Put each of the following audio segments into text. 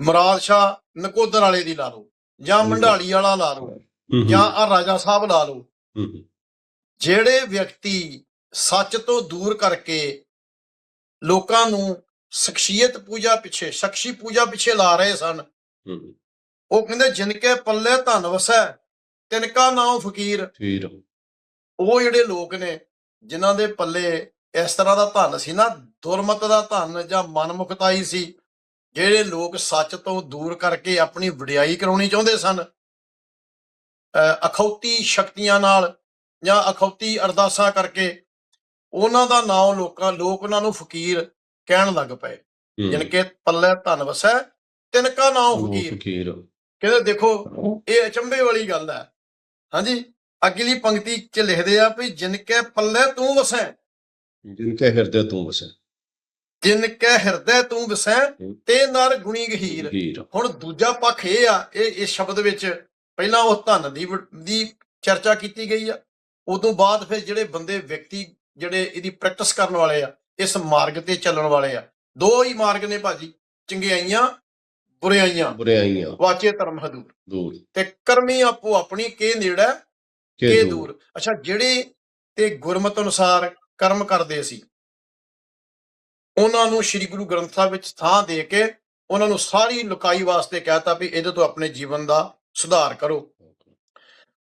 ਮਰਾਦ ਸ਼ਾਹ ਨਕੋਦਰ ਵਾਲੇ ਦੀ ਲਾ ਲਓ ਜਾਂ। ਮੰਡਾਲੀ ਵਾਲਾ ਲਾ ਲਓ ਜਾਂ ਆ ਰਾਜਾ ਸਾਹਿਬ ਲਾ ਲਓ। ਜਿਹੜੇ ਵਿਅਕਤੀ ਸੱਚ ਤੋਂ ਦੂਰ ਕਰਕੇ ਲੋਕਾਂ ਨੂੰ ਸ਼ਖਸੀਅਤ ਪੂਜਾ ਪਿੱਛੇ ਸ਼ਖਸੀ ਪੂਜਾ ਪਿੱਛੇ ਲਾ ਰਹੇ ਸਨ ਉਹ ਕਹਿੰਦੇ ਜਿਨਕੇ ਪੱਲੇ ਧਨ ਵਸੈ ਤਿਨਕਾ ਨਾਮ ਫਕੀਰ। ਉਹ ਜਿਹੜੇ ਲੋਕ ਨੇ ਜਿਨ੍ਹਾਂ ਦੇ ਪੱਲੇ ਇਸ ਤਰ੍ਹਾਂ ਦਾ ਧਨ ਸੀ ਨਾ ਦੁਰਮਤ ਦਾ ਧਨ ਜਾਂ ਮਨਮੁਖਤਾਈ ਸੀ ਜਿਹੜੇ ਲੋਕ ਸੱਚ ਤੋਂ ਦੂਰ ਕਰਕੇ ਆਪਣੀ ਵਡਿਆਈ ਕਰਾਉਣੀ ਚਾਹੁੰਦੇ ਸਨ ਅਖੌਤੀ ਸ਼ਕਤੀਆਂ ਨਾਲ ਜਾਂ ਅਖੌਤੀ ਅਰਦਾਸਾਂ ਕਰਕੇ ਉਹਨਾਂ ਦਾ ਨਾਮ ਲੋਕਾਂ ਲੋਕ ਉਹਨਾਂ ਨੂੰ ਫਕੀਰ ਕਹਿਣ ਲੱਗ ਪਏ। ਹੂੰ, ਜਿਨ ਕੇ ਪੱਲੇ ਧਨ ਵਸੈ ਤਿਨਕਾ ਨਾਮ ਫਕੀਰ। ਫਕੀਰ। ਕਹਿੰਦੇ ਦੇਖੋ ਇਹ ਅਚੰਭੇ ਵਾਲੀ ਗੱਲ ਹੈ। ਹਾਂਜੀ ਅਗਲੀ ਪੰਕਤੀ 'ਚ ਲਿਖਦੇ ਆ ਵੀ ਜਿਨ ਕੇ ਪੱਲੇ ਤੂੰ ਵਸੈ। ਜਿਨ ਕੇ ਹਿਰਦੇ ਤੂੰ ਵਸੇ। ਜਿਨ ਕੇ ਹਿਰਦੇ ਤੂੰ ਵਸੈ ਤੇ ਨਰ ਗੁਣੀ ਗਹੀਰ। ਹੁਣ ਦੂਜਾ ਪੱਖ ਇਹ ਆ ਇਹ ਇਸ ਸ਼ਬਦ ਵਿੱਚ ਪਹਿਲਾਂ ਉਹ ਧਨ ਦੀ ਦੀ ਚਰਚਾ ਕੀਤੀ ਗਈ ਆ। ਉਦੋਂ ਬਾਅਦ ਫਿਰ ਜਿਹੜੇ ਬੰਦੇ ਵਿਅਕਤੀ ਜਿਹੜੇ ਇਹਦੀ ਪ੍ਰੈਕਟਿਸ ਕਰਨ ਵਾਲੇ ਆ ਇਸ ਮਾਰਗ ਤੇ ਚੱਲਣ ਵਾਲੇ ਆ। ਦੋ ਹੀ ਮਾਰਗ ਨੇ ਭਾਜੀ ਚੰਗਿਆਈਆਂ ਬੁਰਾਈਆਂ ਬੁਰਾਈਆਂ ਵਾਚੇ ਧਰਮ ਹਦੂਰ ਦੂਰ। ਤੇ ਕਰਮੀ ਆਪੋ ਆਪਣੀ ਕੇ ਨੇੜਾ ਕੇ ਦੂਰ। ਅੱਛਾ ਜਿਹੜੇ ਤੇ ਗੁਰਮਤ ਅਨੁਸਾਰ ਕਰਮ ਕਰਦੇ ਸੀ ਉਹਨਾਂ ਨੂੰ ਸ੍ਰੀ ਗੁਰੂ ਗ੍ਰੰਥ ਸਾਹਿਬ ਵਿੱਚ ਥਾਂ ਦੇ ਕੇ ਉਹਨਾਂ ਨੂੰ ਸਾਰੀ ਲੁਕਾਈ ਵਾਸਤੇ ਕਹਿਤਾ ਵੀ ਇਹਦੇ ਤੋਂ ਆਪਣੇ ਜੀਵਨ ਦਾ ਸੁਧਾਰ ਕਰੋ।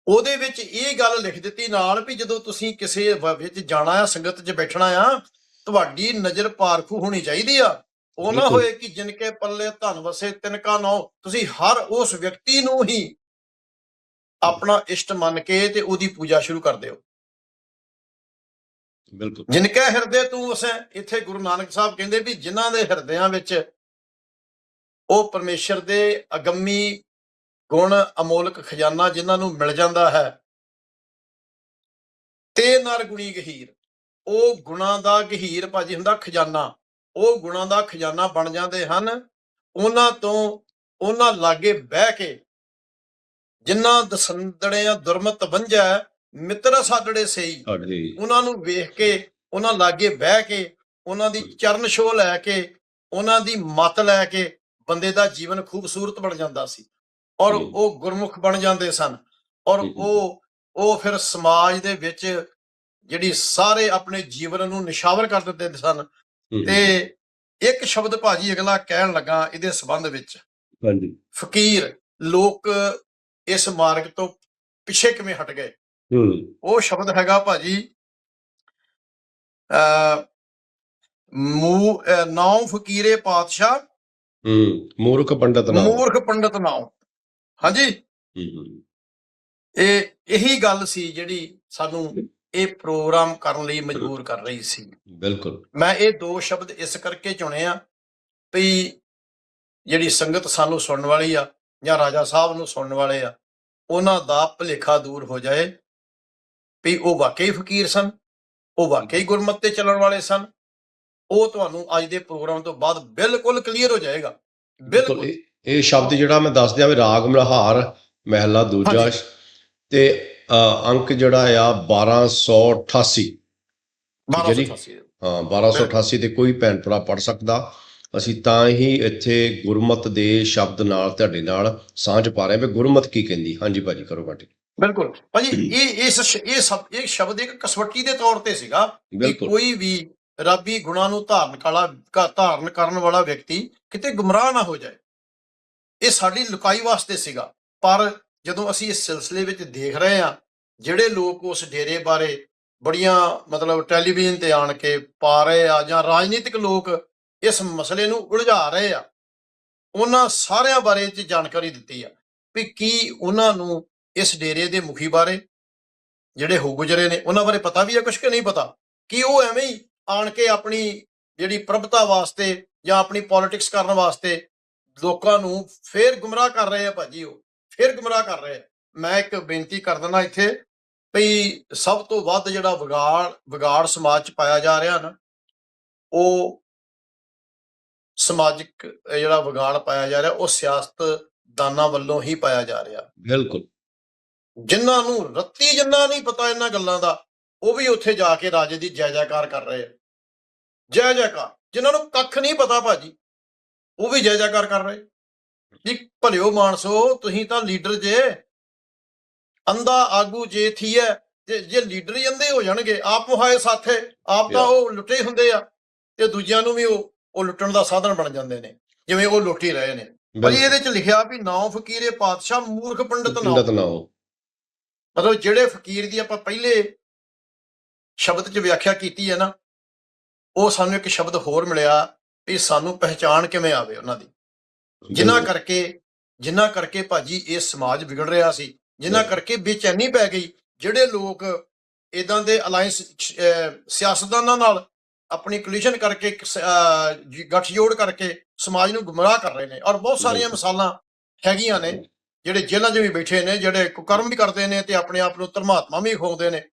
ਉਹਦੇ ਵਿੱਚ ਇਹ ਗੱਲ ਲਿਖ ਦਿੱਤੀ ਨਾਲ ਵੀ ਜਦੋਂ ਤੁਸੀਂ ਕਿਸੇ ਵਿੱਚ ਜਾਣਾ ਆ ਸੰਗਤ 'ਚ ਬੈਠਣਾ ਆ ਤੁਹਾਡੀ ਨਜ਼ਰ ਪਾਰਖੂ ਹੋਣੀ ਚਾਹੀਦੀ ਆ। ਉਹ ਨਾ। ਹੋਏ ਕਿ ਜਿਨ ਕੇ ਪੱਲੇ ਧਨ ਵਸੇ ਤਿਨਕਾ ਨੋ ਤੁਸੀਂ ਹਰ ਉਸ ਵਿਅਕਤੀ ਨੂੰ ਹੀ ਆਪਣਾ ਇਸ਼ਟ ਮੰਨ ਕੇ ਤੇ ਉਹਦੀ ਪੂਜਾ ਸ਼ੁਰੂ ਕਰ ਦਿਓ। ਬਿਲਕੁਲ। ਜਿਨ ਕੈ ਹਿਰਦੇ ਤੂੰ ਵਸੈ ਇੱਥੇ ਗੁਰੂ ਨਾਨਕ ਸਾਹਿਬ ਕਹਿੰਦੇ ਵੀ ਜਿਨ੍ਹਾਂ ਦੇ ਹਿਰਦਿਆਂ ਵਿੱਚ ਉਹ ਪਰਮੇਸ਼ਰ ਦੇ ਅਗੰਮੀ ਗੁਣ, ਅਮੋਲਕ ਖਜ਼ਾਨਾ ਜਿਨ੍ਹਾਂ ਨੂੰ ਮਿਲ ਜਾਂਦਾ ਹੈ, ਤੇ ਨਰ ਗੁਣੀ ਗਹੀਰ। ਉਹ ਗੁਣਾ ਦਾ ਗਹੀਰ ਭਾਜੀ ਹੁੰਦਾ ਖਜ਼ਾਨਾ। ਉਹ ਗੁਣਾ ਦਾ ਖਜ਼ਾਨਾ ਬਣ ਜਾਂਦੇ ਹਨ। ਉਹਨਾਂ ਤੋਂ ਉਹਨਾਂ ਲਾਗੇ ਬਹਿ ਕੇ ਜਿਨ੍ਹਾਂ ਦਸੰਦੜਿਆਂ ਦੁਰਮਤ ਵੰਝਾ ਮਿੱਤਰ ਸਾਡੜੇ ਸਾਡੇ ਉਹਨਾਂ ਨੂੰ ਵੇਖ ਕੇ ਉਹਨਾਂ ਲਾਗੇ ਬਹਿ ਕੇ ਉਹਨਾਂ ਦੀ ਚਰਨ ਛੋਹ ਲੈ ਕੇ ਉਹਨਾਂ ਦੀ ਮਤ ਲੈ ਕੇ ਬੰਦੇ ਦਾ ਜੀਵਨ ਖੂਬਸੂਰਤ ਬਣ ਜਾਂਦਾ ਸੀ। ਔਰ। ਉਹ ਗੁਰਮੁਖ ਬਣ ਜਾਂਦੇ ਸਨ। ਔਰ। ਉਹ ਉਹ ਫਿਰ ਸਮਾਜ ਦੇ ਵਿੱਚ ਜਿਹੜੀ ਸਾਰੇ ਆਪਣੇ ਜੀਵਨ ਨੂੰ ਨਿਸ਼ਾਵਰ ਕਰ ਦਿੰਦੇ ਸਨ। ਤੇ ਇੱਕ ਸ਼ਬਦ ਭਾਜੀ ਅਗਲਾ ਕਹਿਣ ਲੱਗਾ ਇਹਦੇ ਸੰਬੰਧ ਵਿੱਚ। ਹਾਂਜੀ। ਫਕੀਰ ਲੋਕ ਇਸ ਮਾਰਗ ਤੋਂ ਪਿੱਛੇ ਕਿਵੇਂ ਹਟ ਗਏ? ਉਹ ਸ਼ਬਦ ਹੈਗਾ ਭਾਜੀ ਅ ਮੂ ਨਾਉ ਫਕੀਰੇ ਪਾਤਸ਼ਾਹ। ਹੂੰ ਮੂਰਖ ਪੰਡਤ ਨਾ ਮੂਰਖ ਪੰਡਤ ਨਾਉ ਹਾਂਜੀ? ਇਹ ਇਹੀ ਗੱਲ ਸੀ ਜਿਹੜੀ ਸਾਨੂੰ ਇਹ ਪ੍ਰੋਗਰਾਮ ਕਰਨ ਲਈ ਮਜਬੂਰ ਕਰ ਰਹੀ ਸੀ। ਬਿਲਕੁਲ। ਮੈਂ ਇਹ ਦੋ ਸ਼ਬਦ ਇਸ ਕਰਕੇ ਚੁਣੇ ਆ ਵੀ ਜਿਹੜੀ ਸੰਗਤ ਸਾਨੂੰ ਸੁਣਨ ਵਾਲੀ ਆ ਜਾਂ ਰਾਜਾ ਸਾਹਿਬ ਨੂੰ ਸੁਣਨ ਵਾਲੇ ਆ ਉਹਨਾਂ ਦਾ ਭੁਲੇਖਾ ਦੂਰ ਹੋ ਜਾਏ। ਵੀ ਉਹ ਵਾਕਈ ਫਕੀਰ ਸਨ ਉਹ ਵਾਕਈ ਗੁਰਮਤਿ ਤੇ ਚੱਲਣ ਵਾਲੇ ਸਨ ਉਹ ਤੁਹਾਨੂੰ ਅੱਜ ਦੇ ਪ੍ਰੋਗਰਾਮ ਤੋਂ ਬਾਅਦ ਬਿਲਕੁਲ ਕਲੀਅਰ ਹੋ ਜਾਏਗਾ। ਬਿਲਕੁਲ ਇਹ ਸ਼ਬਦ ਜਿਹੜਾ ਮੈਂ ਦੱਸ ਦਿਆਂ ਵੀ ਰਾਗ ਮਲਹਾਰ ਮਹਿਲਾ ਦੂਜਾ। ਤੇ ਅੰਕ ਜਿਹੜਾ ਆ 1288 ਜਿਹੜੀ- 1288 ਹਾਂ 1288 ਤੇ ਕੋਈ ਭੈਣ ਭਰਾ ਪੜ ਸਕਦਾ। ਅਸੀਂ ਤਾਂ ਹੀ ਇੱਥੇ ਗੁਰਮਤ ਦੇ ਸ਼ਬਦ ਨਾਲ ਤੁਹਾਡੇ ਨਾਲ ਸਾਂਝ ਪਾ ਰਹੇ ਹਾਂ ਵੀ ਗੁਰਮਤ ਕੀ ਕਹਿੰਦੀ। ਹਾਂਜੀ ਭਾਜੀ ਕਰੋ ਬਾਟੀ ਬਿਲਕੁਲ। ਭਾਜੀ ਇਹ ਇਸ ਇਹ ਸਭ ਇਹ ਸ਼ਬਦ ਇੱਕ ਕਸਵੱਟੀ ਦੇ ਤੌਰ ਤੇ ਸੀਗਾ ਕਿ ਕੋਈ ਵੀ ਰੱਬੀ ਗੁਣਾਂ ਨੂੰ ਧਾਰਨ ਕਾਲਾ ਧਾਰਨ ਕਰਨ ਵਾਲਾ ਵਿਅਕਤੀ ਕਿਤੇ ਗੁੰਮਰਾਹ ਨਾ ਹੋ ਜਾਏ। ਇਹ ਸਾਡੀ ਲੁਕਾਈ ਵਾਸਤੇ ਸੀਗਾ। ਪਰ ਜਦੋਂ ਅਸੀਂ ਇਸ ਸਿਲਸਿਲੇ ਵਿੱਚ ਦੇਖ ਰਹੇ ਹਾਂ ਜਿਹੜੇ ਲੋਕ ਉਸ ਡੇਰੇ ਬਾਰੇ ਬੜੀਆਂ ਮਤਲਬ ਟੈਲੀਵਿਜ਼ਨ ਤੇ ਆਣ ਕੇ ਪਾ ਰਹੇ ਆ ਜਾਂ ਰਾਜਨੀਤਿਕ ਲੋਕ ਇਸ ਮਸਲੇ ਨੂੰ ਉਲਝਾ ਰਹੇ ਆ ਉਹਨਾਂ ਸਾਰਿਆਂ ਬਾਰੇ ਚ ਜਾਣਕਾਰੀ ਦਿੱਤੀ ਆ ਵੀ ਕੀ ਉਹਨਾਂ ਨੂੰ ਇਸ ਡੇਰੇ ਦੇ ਮੁਖੀ ਬਾਰੇ ਜਿਹੜੇ ਹੋ ਗੁਜਰੇ ਨੇ, ਉਹਨਾਂ ਬਾਰੇ ਪਤਾ ਵੀ ਹੈ ਕੁਝ ਕਿ ਨਹੀਂ ਪਤਾ? ਕਿ ਉਹ ਐਵੇਂ ਹੀ ਆਣ ਕੇ ਆਪਣੀ ਜਿਹੜੀ ਪ੍ਰਭਤਾ ਵਾਸਤੇ ਜਾਂ ਆਪਣੀ ਪੋਲਿਟਿਕਸ ਕਰਨ ਵਾਸਤੇ ਲੋਕਾਂ ਨੂੰ ਫੇਰ ਗੁੰਮਰਾਹ ਕਰ ਰਹੇ ਆ ਭਾਜੀ ਉਹ? ਫੇਰ ਗੁੰਮਰਾਹ ਕਰ ਰਹੇ ਆ। ਮੈਂ ਇੱਕ ਬੇਨਤੀ ਕਰ ਦਿੰਦਾ ਇੱਥੇ ਵੀ ਸਭ ਤੋਂ ਵੱਧ ਜਿਹੜਾ ਵਿਗਾੜ ਵਿਗਾੜ ਸਮਾਜ 'ਚ ਪਾਇਆ ਜਾ ਰਿਹਾ ਨਾ, ਉਹ ਸਮਾਜਿਕ ਜਿਹੜਾ ਵਿਗਾੜ ਪਾਇਆ ਜਾ ਰਿਹਾ, ਉਹ ਸਿਆਸਤ ਦਾਨਾਂ ਵੱਲੋਂ ਹੀ ਪਾਇਆ ਜਾ ਰਿਹਾ। ਬਿਲਕੁਲ। ਜਿਨ੍ਹਾਂ ਨੂੰ ਰੱਤੀ ਜਿੰਨਾ ਨਹੀਂ ਪਤਾ ਇਹਨਾਂ ਗੱਲਾਂ ਦਾ ਉਹ ਵੀ ਉੱਥੇ ਜਾ ਕੇ ਰਾਜੇ ਦੀ ਜੈ ਜੈਕਾਰ ਕਰ ਰਹੇ ਆ। ਜੈ ਜੈਕਾਰ ਜਿਨ੍ਹਾਂ ਨੂੰ ਕੱਖ ਨਹੀਂ ਪਤਾ ਭਾਜੀ ਉਹ ਵੀ ਜੈ ਜੈਕਾਰ ਕਰ ਰਹੇ। ਵੀ ਭਲਿਓ ਮਾਨਸੋ ਤੁਸੀਂ ਤਾਂ ਲੀਡਰ ਜੇ। ਅੰਦਾ ਆਗੂ ਜੇ ਥੀਏ ਜੇ ਜੇ ਲੀਡਰ ਹੀ ਅੰਦੇ ਹੋ ਜਾਣਗੇ ਆਪ ਮੁਹਾਏ ਸਾਥੇ ਆਪ ਤਾਂ. ਉਹ ਲੁੱਟੇ ਹੁੰਦੇ ਆ ਤੇ ਦੂਜਿਆਂ ਨੂੰ ਵੀ ਉਹ ਉਹ ਲੁੱਟਣ ਦਾ ਸਾਧਨ ਬਣ ਜਾਂਦੇ ਨੇ ਜਿਵੇਂ ਉਹ ਲੁੱਟ ਹੀ ਰਹੇ ਨੇ। ਬਿਲਕੁਲ। ਇਹਦੇ ਚ ਲਿਖਿਆ ਵੀ ਨਾਉ ਫਕੀਰੇ ਪਾਤਸ਼ਾਹ ਮੂਰਖ ਪੰਡਤ ਨਾ ਹੋ ਮਤਲਬ ਜਿਹੜੇ ਫਕੀਰ ਦੀ ਆਪਾਂ ਪਹਿਲੇ ਸ਼ਬਦ 'ਚ ਵਿਆਖਿਆ ਕੀਤੀ ਹੈ ਨਾ ਉਹ ਸਾਨੂੰ ਇੱਕ ਸ਼ਬਦ ਹੋਰ ਮਿਲਿਆ ਵੀ ਸਾਨੂੰ ਪਹਿਚਾਣ ਕਿਵੇਂ ਆਵੇ ਉਹਨਾਂ ਦੀ ਜਿਨ੍ਹਾਂ। ਕਰਕੇ ਜਿਨ੍ਹਾਂ ਕਰਕੇ ਭਾਜੀ ਇਹ ਸਮਾਜ ਵਿਗੜ ਰਿਹਾ ਸੀ ਜਿਨ੍ਹਾਂ। ਕਰਕੇ ਬੇਚੈਨੀ ਪੈ ਗਈ ਜਿਹੜੇ ਲੋਕ ਇਦਾਂ ਦੇ ਅਲਾਈਅੰਸ ਸਿਆਸਤਦਾਨਾਂ ਨਾਲ ਆਪਣੀ ਕੋਲੀਸ਼ਨ ਕਰਕੇ ਗੱਠਜੋੜ ਕਰਕੇ ਸਮਾਜ ਨੂੰ ਗੁੰਮਰਾਹ ਕਰ ਰਹੇ ਨੇ ਔਰ ਬਹੁਤ ਸਾਰੀਆਂ। ਮਿਸਾਲਾਂ ਹੈਗੀਆਂ ਨੇ ਜਿਹੜੇ ਜੇਲ੍ਹਾਂ 'ਚ ਵੀ ਬੈਠੇ ਨੇ, ਜਿਹੜੇ ਕੁਕਰਮ ਵੀ ਕਰਦੇ ਨੇ ਤੇ ਆਪਣੇ ਆਪ ਨੂੰ ਧਰਮਾਤਮਾ ਵੀ ਖੋਉਂਦੇ ਨੇ।